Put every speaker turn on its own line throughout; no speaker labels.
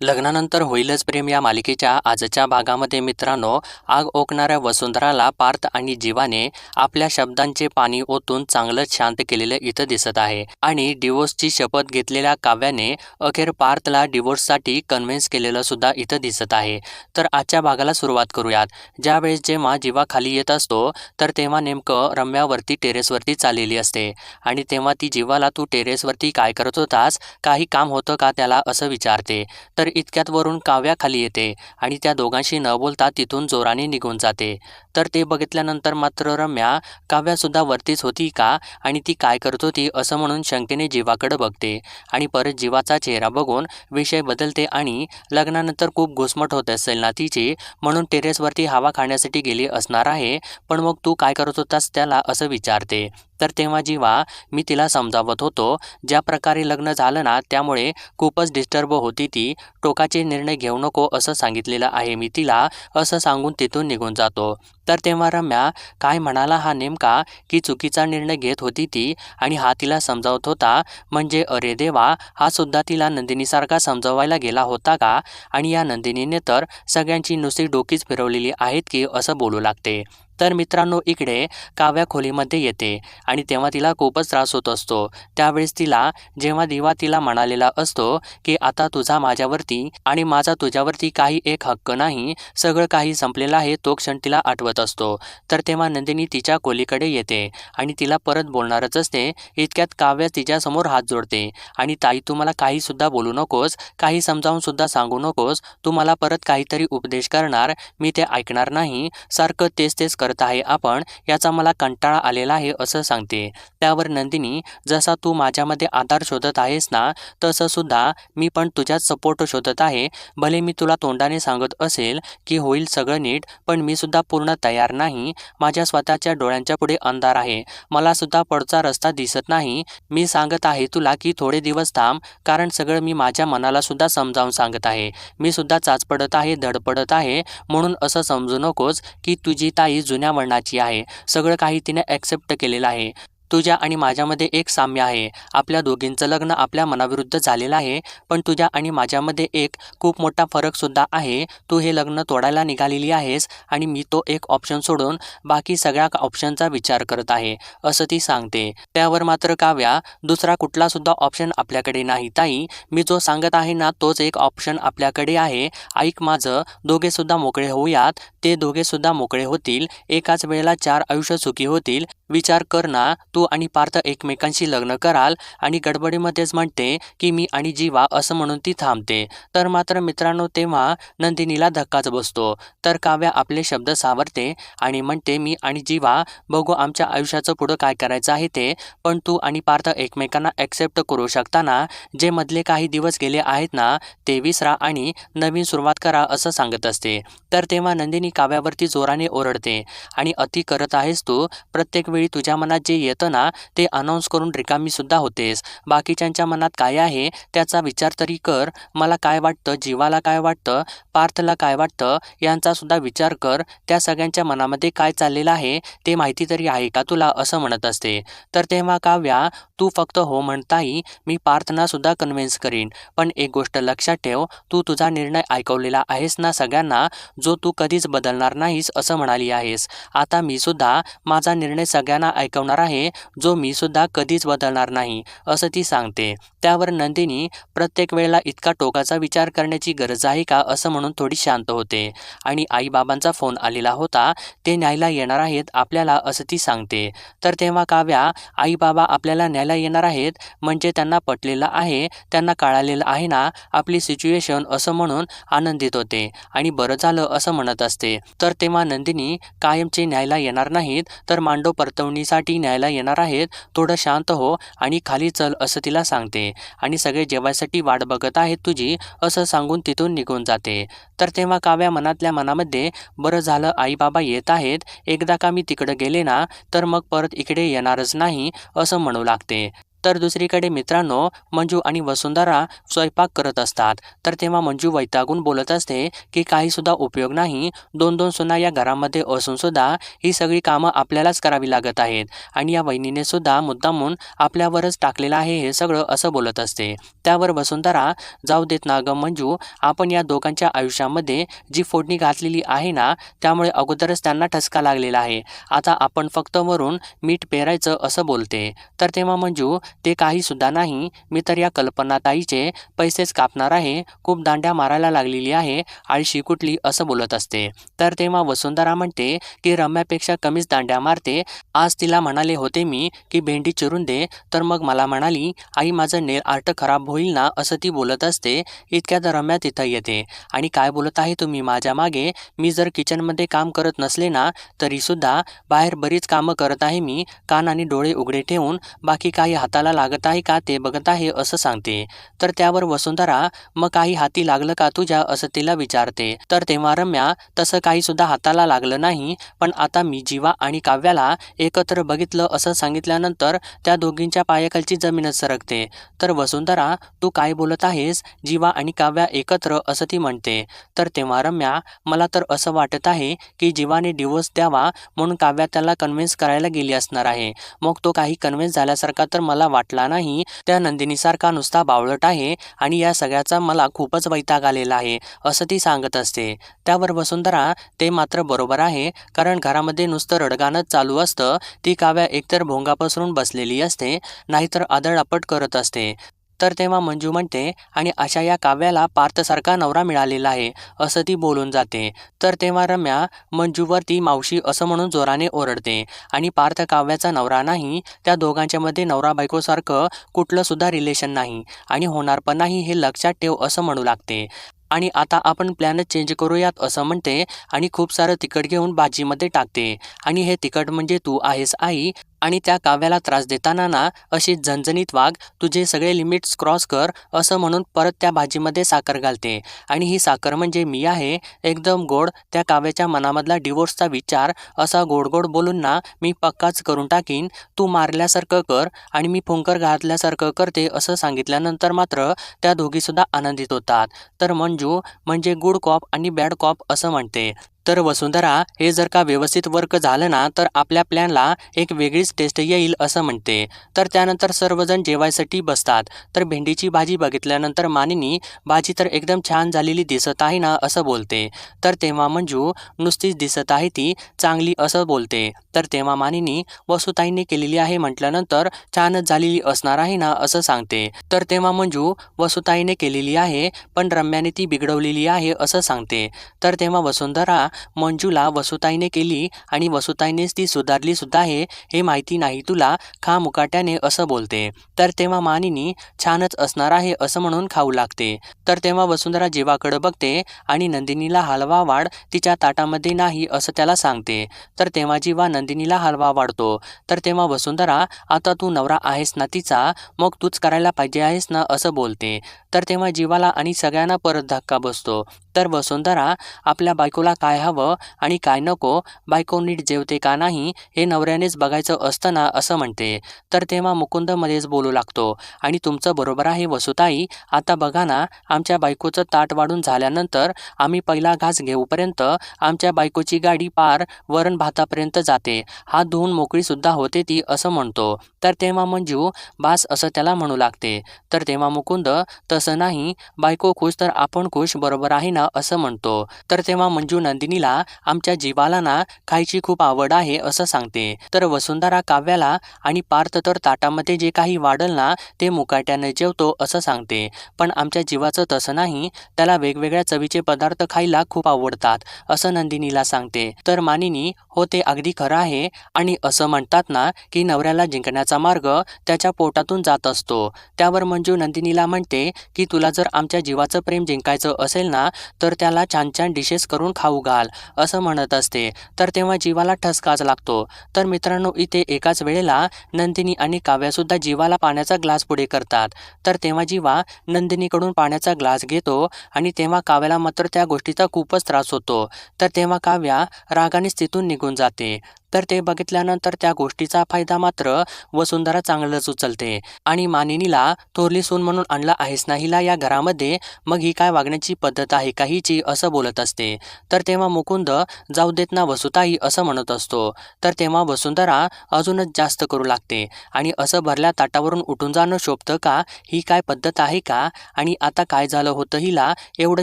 लग्नानंतर होईलच प्रेम या मालिकेच्या आजच्या भागामध्ये मित्रांनो आग ओकणाऱ्या वसुंधराला पार्थ आणि जीवाने आपल्या शब्दांचे पाणी ओतून चांगलंच शांत केलेलं इथं दिसत आहे. आणि डिवोर्सची शपथ घेतलेल्या काव्याने अखेर पार्थला डिवोर्ससाठी कन्व्हिन्स केलेलं सुद्धा इथं दिसत आहे. तर आजच्या भागाला सुरुवात करूयात. ज्यावेळेस जेव्हा जीवा खाली येत असतो तर तेव्हा नेमकं रम्यावरती टेरेसवरती चाललेली असते. आणि तेव्हा ती जीवाला तू टेरेसवरती काय करत होतास? काही काम होतं का त्याला? असं विचारते. तर इतक्यात वरून काव्या खाली येते आणि त्या दोघांशी न बोलता तिथून जोराने निघून जाते. तर ते बघितल्यानंतर मात्र रम्या काव्यासुद्धा वरतीच होती का? आणि ती काय करत होती असं म्हणून शंकेने जीवाकडे बघते. आणि परत जीवाचा चेहरा बघून विषय बदलते आणि लग्नानंतर खूप घुसमट होत असेल ना तिची म्हणून टेरेसवरती हवा खाण्यासाठी गेली असणार आहे पण मग तू काय करत होतास त्याला असं विचारते. तर तेव्हा जीवा मी तिला समजावत होतो ज्या प्रकारे लग्न झालं ना त्यामुळे खूपच डिस्टर्ब होती ती टोकाचे निर्णय घेऊ नको असं सांगितलेलं आहे मी तिला असं सांगून तिथून निघून जातो. तर तेव्हा रम्या काय म्हणाला हा नेमका की चुकीचा निर्णय घेत होती ती आणि हा तिला समजावत होता. म्हणजे अरे देवा हा सुद्धा तिला नंदिनीसारखा समजवायला गेला होता का? आणि या नंदिनीने तर सगळ्यांची नुसती डोकीच फिरवलेली आहेत की असं बोलू लागते. तर मित्रांनो इकडे काव्या खोलीमध्ये येते आणि तेव्हा तिला खूपच त्रास होत असतो. त्यावेळेस तिला जेव्हा दिवा तिला म्हणालेला असतो की आता तुझा माझ्यावरती आणि माझा तुझ्यावरती काही एक हक्क नाही सगळं काही संपलेलं आहे तो क्षण तिला आठवत असतो. तर तेव्हा नंदिनी तिच्या खोलीकडे येते आणि तिला परत बोलणारच असते. इतक्यात काव्य तिच्यासमोर हात जोडते आणि ताई तू मला काहीसुद्धा बोलू नकोस काही समजावूनसुद्धा सांगू नकोस तू मला परत काहीतरी उपदेश करणार मी ते ऐकणार नाही सारखं तेच तेच करत आहे. आपण याचा मला कंटाळा आलेला आहे असं सांगते. त्यावर नंदिनी जसा तू माझ्यामध्ये आधार शोधत आहेस ना तसं सुद्धा मी पण तुझ्यात सपोर्ट शोधत आहे. भले मी तुला तोंडाने सांगत असेल की होईल सगळं नीट पण मी सुद्धा पूर्ण तयार नाही. माझ्या स्वतःच्या डोळ्यांच्या पुढे अंधार आहे. मला सुद्धा पडचा रस्ता दिसत नाही. मी सांगत आहे तुला की थोडे दिवस थांब कारण सगळं मी माझ्या मनाला सुद्धा समजावून सांगत आहे. मी सुद्धा चाचपडत आहे धडपडत आहे म्हणून असं समजू नकोस की तुझी ताई जुन्या वर्णाची आहे. सगळं काही तिने ॲक्सेप्ट केलेलं आहे. तुझ्या आणि माझ्यामध्ये एक साम्य आहे. आपल्या दोघींचं लग्न आपल्या मनाविरुद्ध झालेलं आहे पण तुझ्या आणि माझ्यामध्ये एक खूप मोठा फरकसुद्धा आहे. तू हे लग्न तोडायला निघालेली आहेस आणि मी तो एक ऑप्शन सोडून बाकी सगळ्या ऑप्शनचा विचार करत आहे असं ती सांगते. त्यावर मात्र काव्या दुसरा कुठलासुद्धा ऑप्शन आपल्याकडे नाही ताई. मी जो सांगत आहे ना तोच एक ऑप्शन आपल्याकडे आहे. ऐक माझं दोघेसुद्धा मोकळे होऊयात. ते दोघेसुद्धा मोकळे होतील. एकाच वेळेला चार आयुष्य सुखी होतील. विचार कर ना तू आणि पार्थ एकमेकांशी लग्न कराल आणि गडबडीमध्येच म्हणते की मी आणि जीवा असं म्हणून ती थांबते. तर मात्र मित्रांनो तेव्हा नंदिनीला धक्काच बसतो. तर काव्या आपले शब्द सावरते आणि म्हणते मी आणि जीवा बघू आमच्या आयुष्याचं पुढं काय करायचं आहे ते. पण तू आणि पार्थ एकमेकांना ॲक्सेप्ट करू शकताना जे मधले काही दिवस गेले आहेत ना ते विसरा आणि नवीन सुरुवात करा असं सांगत असते. तर तेव्हा नंदिनी काव्यावरती जोराने ओरडते आणि अति करत आहेस तू. प्रत्येक वेळी तुझ्या मनात जे येतं ना ते अनाऊन्स करून रिकामी सुद्धा होतेस. बाकीच्यांच्या मनात काय आहे त्याचा विचार तरी कर. मला काय वाटतं जीवाला काय वाटतं पार्थला काय वाटतं यांचासुद्धा विचार कर. त्या सगळ्यांच्या मनामध्ये काय चाललेलं आहे ते माहिती तरी आहे का तुला असं म्हणत असते. तर तेव्हा काव्या तू फक्त हो म्हणताही मी पार्थनासुद्धा कन्व्हिन्स करीन. पण एक गोष्ट लक्षात ठेव तू तुझा निर्णय ऐकवलेला आहेस ना सगळ्यांना जो तू कधीच बदलणार नाहीस असं म्हणाली आहेस. आता मी सुद्धा माझा निर्णय सगळ्यांना ऐकवणार आहे जो मी सुद्धा कधीच बदलणार नाही असं ती सांगते. त्यावर नंदिनी प्रत्येक वेळेला इतका टोकाचा विचार करण्याची गरज आहे का असं म्हणून थोडी शांत होते. आणि आईबाबांचा फोन आलेला होता ते न्यायला येणार आहेत आपल्याला असं ती सांगते. तर तेव्हा काव्या आईबाबा आपल्याला न्यायला येणार आहेत म्हणजे त्यांना पटलेलं आहे त्यांना कळालेलं आहे ना आपली सिच्युएशन असं म्हणून आनंदित होते. आणि बरं झालं असं म्हणत असते. तर तेव्हा नंदिनी कायमचे न्यायला येणार नाहीत तर मांडव परतवणीसाठी न्यायला येणार आहेत. थोडं शांत हो आणि खाली चल असं तिला सांगते. आणि सगळे जेवायसाठी वाट बघत आहेत तुझी असं सांगून तिथून निघून जाते. तर तेव्हा काव्या मनातल्या मनामध्ये बरं झालं आई बाबा येत आहेत. एकदा का मी तिकडं गेले ना तर मग परत इकडे येणारच नाही असं म्हणू लागते. तर दुसरीकडे मित्रांनो मंजू आणि वसुंधरा स्वयंपाक करत असतात. तर तेव्हा मंजू वैतागून बोलत असते की काहीसुद्धा उपयोग नाही. दोन दोन सुना या घरामध्ये असून सुद्धा ही सगळी कामं आपल्यालाच करावी लागत आहेत. आणि या वहिनीने सुद्धा मुद्दामून आपल्यावरच टाकलेलं आहे हे सगळं असं बोलत असते. त्यावर वसुंधरा जाऊ देत ना ग मंजू आपण या दोघांच्या आयुष्यामध्ये जी फोडणी घातलेली आहे ना त्यामुळे अगोदरच त्यांना ठसका लागलेला आहे. आता आपण फक्त वरून मीठ पेरायचं असं बोलते. तर तेव्हा मंजू ते काही सुद्धा नाही. मी तर या कल्पनाताईचे पैसेच कापणार आहे. खूप दांड्या मारायला लागलेली आहे. आळशी कुठली? असं बोलत असते. तर तेव्हा वसुंधरा म्हणते की रम्यापेक्षा कमीच दांड्या मारते. आज तिला म्हणाले होते मी की भेंडी चिरून दे. तर मग मला म्हणाली आई माझं नेल आर्ट खराब होईल ना? असं ती बोलत असते. इतक्यात रम्या तिथं येते. आणि काय बोलत आहे तुम्ही माझ्या मागे? मी जर किचनमध्ये काम करत नसले ना तरीसुद्धा बाहेर बरीच कामं करत आहे मी. कान आणि डोळे उघडे ठेवून. बाकी काही हाताला लागत आहे का ते बघत आहे असं सांगते. तर त्यावर वसुंधरा मग काही हाती लागलं का तुझ्या? असं तिला विचारते. तर तेव्हा रम्या तसं काही सुद्धा हाताला लागलं नाही पण आता मी जीवा आणि काव्याला एकत्र बघितलं असं सांगितल्यानंतर त्या दोघींच्या पायाखालची जमीनच सरकते. तर वसुंधरा तू काय बोलत आहेस? जीवा आणि काव्या एकत्र? असं ती म्हणते. तर तेव्हा रम्या मला तर असं वाटत आहे की जीवाने डिवोर्स द्यावा म्हणून काव्या त्याला कन्व्हिन्स करायला गेली असणार आहे. मग तो काही कन्व्हिन्स झाल्यासारखा तर मला वाटला नाही. त्या नंदिनीसारखा नुसता बावळट आहे आणि या सगळ्याचा मला खूपच वैताग आलेला आहे असं ती सांगत असते. त्यावर वसुंधरा ते मात्र बरोबर आहे कारण घरामध्ये नुसतं रडगाणंच चालू असतं ती काव्या एकतर भोंगा पसरून बसलेली असते नाहीतर आदळआपट करत असते. तर तेव्हा मंजू म्हणते आणि अशा या काव्याला पार्थसारखा नवरा मिळालेला आहे असं ती बोलून जाते. तर तेव्हा रम्या मंजूवर ती मावशी असं म्हणून जोराने ओरडते. आणि पार्थ काव्याचा नवरा नाही त्या दोघांच्यामध्ये नवरा बायकोसारखं कुठलं सुद्धा रिलेशन नाही. आणि होणार पण नाही हे लक्षात ठेव असं म्हणू लागते. आणि आता आपण प्लॅनच चेंज करूयात असं म्हणते. आणि खूप सारं तिखट घेऊन भाजीमध्ये टाकते. आणि हे तिखट म्हणजे तू आहेस आई आणि त्या काव्याला त्रास देताना ना अशी झणझणीत वाघ तुझे सगळे लिमिट्स क्रॉस कर असं म्हणून परत त्या भाजीमध्ये साखर घालते. आणि ही साखर म्हणजे मी आहे एकदम गोड त्या काव्याच्या मनामधला डिवोर्सचा विचार असा गोड गोड बोलून ना मी पक्काच करून टाकीन तू मारल्यासारखं कर आणि मी फुंकर घातल्यासारखं करते असं सांगितल्यानंतर मात्र त्या दोघीसुद्धा आनंदित होतात. तर मंजू म्हणजे गुड कॉप आणि बॅड कॉप असं म्हणते. तर वसुंधरा हे जर का व्यवस्थित वर्क झालं ना तर आपल्या प्लॅनला एक वेगळीच टेस्ट येईल असं म्हणते. तर त्यानंतर सर्वजण जेवायसाठी बसतात. तर भेंडीची भाजी बघितल्यानंतर मानिनी भाजी तर एकदम छान झालेली दिसत आहे ना असं बोलते. तर तेव्हा मंजू नुसतीच दिसत आहे ती चांगली असं बोलते. तर तेव्हा मानिनी वसुताईने केलेली आहे म्हटल्यानंतर छानच झालेली असणार आहे ना असं सांगते. तर तेव्हा मंजू वसुताईने केलेली आहे पण रम्याने ती बिघडवलेली आहे असं सांगते. तर तेव्हा वसुंधरा मंजूला वसुताईने केली आणि वसुताईनेच ती सुधारली सुद्धा आहे हे माहिती नाही तुला खा मुकाट्याने असं बोलते. तर तेव्हा मानिनी छानच असणार आहे असं म्हणून खाऊ लागते. तर तेव्हा वसुंधरा जीवाकडं बघते आणि नंदिनीला हलवा वाढ तिच्या ताटामध्ये नाही असं त्याला सांगते. तर तेव्हा जीवा नंदिनीला हलवा वाढतो. तर तेव्हा वसुंधरा आता तू नवरा आहेस ना तिचा मग तूच करायला पाहिजे आहेस ना असं बोलते. तर तेव्हा जीवाला आणि सगळ्यांना परत धक्का बसतो. तर वसुंधरा आपल्या बायकोला काय हवं आणि काय नको बायको नीट जेवते का नाही हे नवऱ्यानेच बघायचं असतं ना असं म्हणते. तर तेव्हा मुकुंद मध्येच बोलू लागतो आणि तुमचं बरोबर आहे वसुताई आता बघा ना आमच्या बायकोचं ताट वाढून झाल्यानंतर आम्ही पहिला घास घेऊपर्यंत आमच्या बायकोची गाडी पार वरण भातापर्यंत जाते. हात धुवून मोकळीसुद्धा होते ती असं म्हणतो. तर तेव्हा मंजू बास असं त्याला म्हणू लागते. तर तेव्हा मुकुंद तसं नाही बायको खुश तर आपण खुश बरोबर आहे ना? असं म्हणतो. तर तेव्हा मंजू नंदिनी नंदिनीला आमच्या जीवाला ना खायची खूप आवड आहे असं सांगते. तर वसुंधरा काव्याला आणि पार्थ तर ताटामध्ये जे काही वाढल ना ते मुकाट्याने जेवतो असं सांगते. पण आमच्या जीवाचं तसं नाही त्याला वेगवेगळ्या चवीचे पदार्थ खायला खूप आवडतात असं नंदिनीला सांगते. तर मानिनी हो ते अगदी खरं आहे आणि असं म्हणतात ना की नवऱ्याला जिंकण्याचा मार्ग त्याच्या पोटातून जात असतो. त्यावर मंजू नंदिनीला म्हणते की तुला जर आमच्या जीवाचं प्रेम जिंकायचं असेल ना तर त्याला छान छान डिशेस करून खाऊ घाल. असं म्हणत असते. तर तेव्हा जीवाला ठसकाच लागतो. तर मित्रांनो इथे एकाच वेळेला नंदिनी आणि काव्यासुद्धा जीवाला पाण्याचा ग्लास पुढे करतात. तर तेव्हा जीवा नंदिनीकडून पाण्याचा ग्लास घेतो आणि तेव्हा काव्याला मात्र त्या गोष्टीचा खूपच त्रास होतो. तर तेव्हा काव्या रागानेच तिथून निघून जाते. तर ते बघितल्यानंतर त्या गोष्टीचा फायदा मात्र वसुंधरा चांगलंच उचलते. आणि मानिनीला थोरली सून म्हणून आणला आहेस ना हिला या घरामध्ये? मग ही काय वागण्याची पद्धत आहे का हिची? असं बोलत असते. तर तेव्हा मुकुंद जाऊ देत ना वसुताई असं म्हणत असतो. तर तेव्हा वसुंधरा अजूनच जास्त करू लागते. आणि असं भरल्या ताटावरून उठून जाणं शोभतं का? ही काय पद्धत आहे का? आणि आता काय झालं होतं हिला? एवढं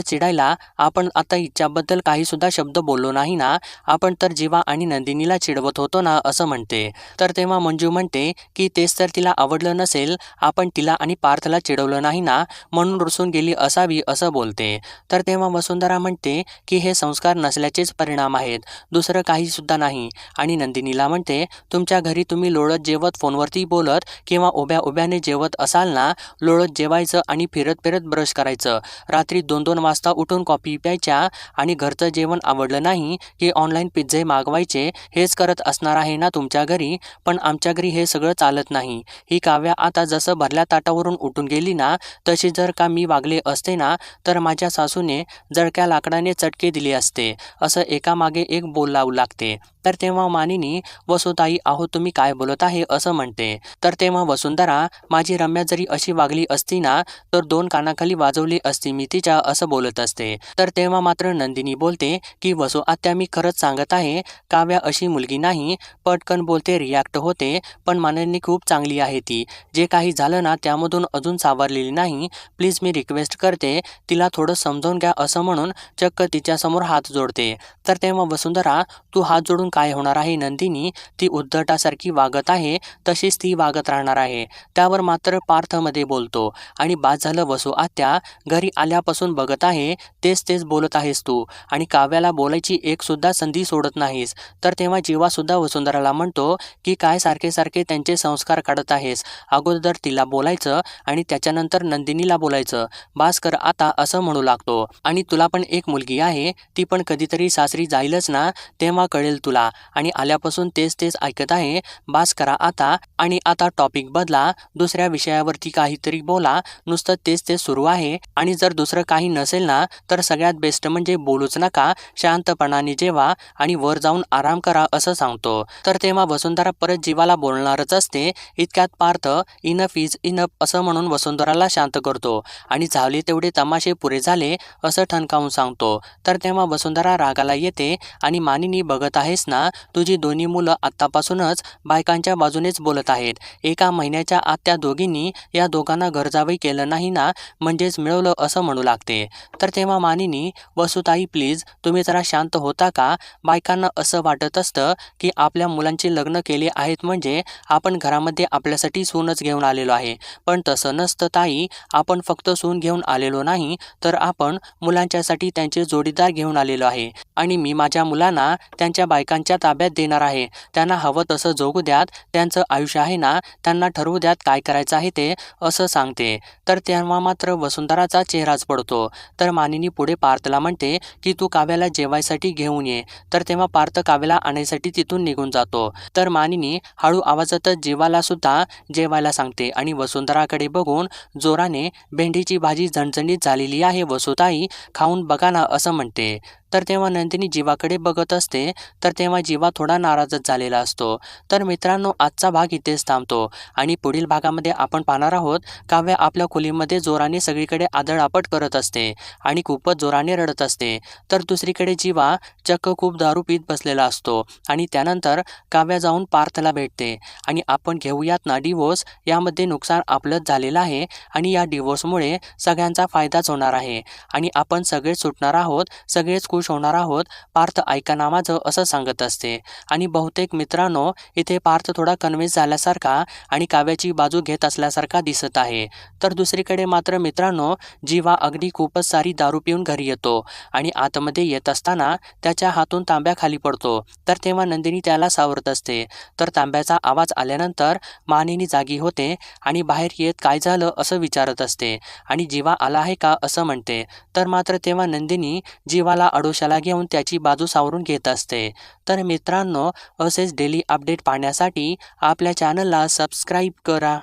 चिडायला आपण आता हिच्याबद्दल काही सुद्धा शब्द बोललो नाही ना? आपण तर जीवा आणि नंदिनीला वाढवत होतो ना असं म्हणते. तर तेव्हा मंजू म्हणते की तेच तर तिला आवडलं नसेल आपण तिला आणि पार्थला चिडवलं नाही ना म्हणून रुसून गेली असावी असं बोलते. तर तेव्हा वसुंधरा म्हणते की हे संस्कार नसल्याचेच परिणाम आहेत दुसरं काहीसुद्धा नाही. आणि नंदिनीला म्हणते तुमच्या घरी तुम्ही लोळत जेवत फोनवरती बोलत किंवा उभ्या उभ्याने जेवत असाल ना लोळत जेवायचं आणि फिरत फिरत ब्रश करायचं. रात्री दोन दोन वाजता उठून कॉफी प्यायच्या आणि घरचं जेवण आवडलं नाही की ऑनलाईन पिझ्झे मागवायचे हेच करत असणार आहे ना तुमच्या घरी? पण आमच्या घरी हे सगळं चालत नाही. ही काव्या आता जसं भरल्या ताटावरून उठून गेली ना तशी जर का मी वागले असते ना तर माझ्या सासूने जळक्या लाकडाने चटके दिले असते. असं एकामागे एक बोल लावू लागते. तर तेव्हा मानिनी वसुताई आहो तुम्ही काय बोलत आहे? असं म्हणते. तर तेव्हा वसुंधरा माझी रम्या जरी अशी वागली असती ना तर दोन कानाखाली वाजवली असती मी तिच्या असं बोलत असते. तर तेव्हा मात्र नंदिनी बोलते की वसु आत्या मी खरंच सांगत आहे काव्या अशी मुलगी नाही पटकन बोलते रिॲक्ट होते पण माननी खूप चांगली आहे ती. जे काही झालं ना त्यामधून अजून सावरलेली नाही. प्लीज मी रिक्वेस्ट करते तिला थोडं समजावून घ्या असं म्हणून चक्क तिच्यासमोर हात जोडते. तर तेव्हा वसुंधरा तू हात जोडून काय होणार आहे नंदिनी? ती उद्धटासारखी वागत आहे तशीच ती वागत राहणार आहे. त्यावर मात्र पार्थमध्ये बोलतो. आणि बाद झालं वसू आत्या घरी आल्यापासून बघत आहे तेच तेच बोलत आहेस तू. आणि काव्याला बोलायची एक सुद्धा संधी सोडत नाहीस. तर तेव्हा जीवा सुद्धा वसुंधराला म्हणतो की काय सारखे सारखे त्यांचे संस्कार काढत आहेस. अगोदर तिला बोलायचं आणि त्याच्यानंतर नंदिनीला बोलायचं. भास्कर कर आता असं म्हणू लागतो. आणि तुला पण एक मुलगी आहे. ती पण कधीतरी सासरी जाईलच ना तेव्हा कळेल तुला. आणि आल्यापासून तेच तेच ऐकत आहे. बास करा आता आणि आता टॉपिक बदला. दुसऱ्या विषयावरती काहीतरी बोला. नुसतं तेच तेच सुरू आहे. आणि जर दुसरं काही नसेल ना तर सगळ्यात बेस्ट म्हणजे बोलूच नका. शांतपणाने जेवा आणि वर जाऊन आराम करा असं सांगतो. तर तेव्हा वसुंधरा परत जीवाला बोलणारच असते. इतक्यात पार्थ इनफ इज इनफ असं म्हणून वसुंधराला शांत करतो. आणि झावले तेवढे तमाशे पुरे झाले असं ठणकावून सांगतो. तर तेव्हा वसुंधरा रागाला येते आणि मानिनी बघत आहेस ना तुझी दोन्ही मुलं आत्तापासूनच बायकांच्या बाजूनेच बोलत आहेत. एका महिन्याच्या आत त्या दोघींनी या दोघांना गरजावई केलं नाही ना म्हणजेच मिळवलं असं म्हणू लागते. तर तेव्हा मानिनी वसुताई प्लीज तुम्ही जरा शांत होता का? बायकांना असं वाटत असतं की आपल्या मुलांचे लग्न केले आहेत म्हणजे आपण घरामध्ये आपल्यासाठी सूनच घेऊन आलेलो आहे. पण तसं नसतं ताई आपण फक्त सून घेऊन आलेलो नाही तर आपण मुलांच्यासाठी त्यांचे जोडीदार घेऊन आलेलो आहे. आणि मी माझ्या मुलांना त्यांच्या बायकांच्या ताब्यात देणार आहे. त्यांना हवं तसं जोगू द्यात त्यांचं आयुष्य आहे ना त्यांना ठरवू द्यात काय करायचं आहे ते असं सांगते. तर तेव्हा मात्र वसुंधराचा चेहराच पडतो. तर मानिनी पुढे पार्थला म्हणते की तू काव्याला जेवायसाठी घेऊन ये. तर तेव्हा पार्थ काव्याला आणायसाठी तिथून निघून जातो. तर मानिनी हळू आवाजातच जीवाला सुद्धा जेवायला सांगते. आणि वसुंधराकडे बघून जोराने भेंडीची भाजी झणझणीत झालेली आहे वसुताई खाऊन बघा ना असं म्हणते. तर तेव्हा नंदिनी जीवाकडे बघत असते तर तेव्हा जीवा थोडा नाराजच झालेला असतो. तर मित्रांनो आजचा भाग इथेच थांबतो आणि पुढील भागामध्ये आपण पाहणार आहोत काव्या आपल्या खोलीमध्ये जोराने सगळीकडे आदळआपट करत असते आणि खूपच जोराने रडत असते. तर दुसरीकडे जीवा चक्क खूप दारू पीत बसलेला असतो आणि त्यानंतर काव्या जाऊन पार्थला भेटते आणि आपण घेऊयात ना डिवोर्स यामध्ये नुकसान आपलंच झालेलं आहे आणि या डिवोर्समुळे सगळ्यांचा फायदाच होणार आहे आणि आपण सगळेच सुटणार आहोत सगळेच खुश होणार आहोत पार्थ ऐका नामाचं असं सांगत असते. आणि बहुतेक मित्रांनो इथे पार्थ थोडा कन्व्हिन्स झाल्यासारखा आणि काव्याची बाजू घेत असल्यासारखा दिसत आहे. तर दुसरीकडे मात्र मित्रांनो जीवा अगदी खूपच सारी दारू पिऊन घरी येतो आणि आतमध्ये येत असताना त्याच्या हातून तांब्या खाली पडतो. तर तेव्हा नंदिनी त्याला सावरत असते. तर तांब्याचा आवाज आल्यानंतर मानिनी जागी होते आणि बाहेर येत काय झालं असं विचारत असते. आणि जीवा आला आहे का असं म्हणते. तर मात्र तेव्हा नंदिनी जीवाला अडोशाला घेऊन त्याची बाजू सावरून घेत असते. तर मित्रांनो असेच डेली अपडेट पाहण्यासाठी आपल्या चॅनलला सबस्क्राईब करा.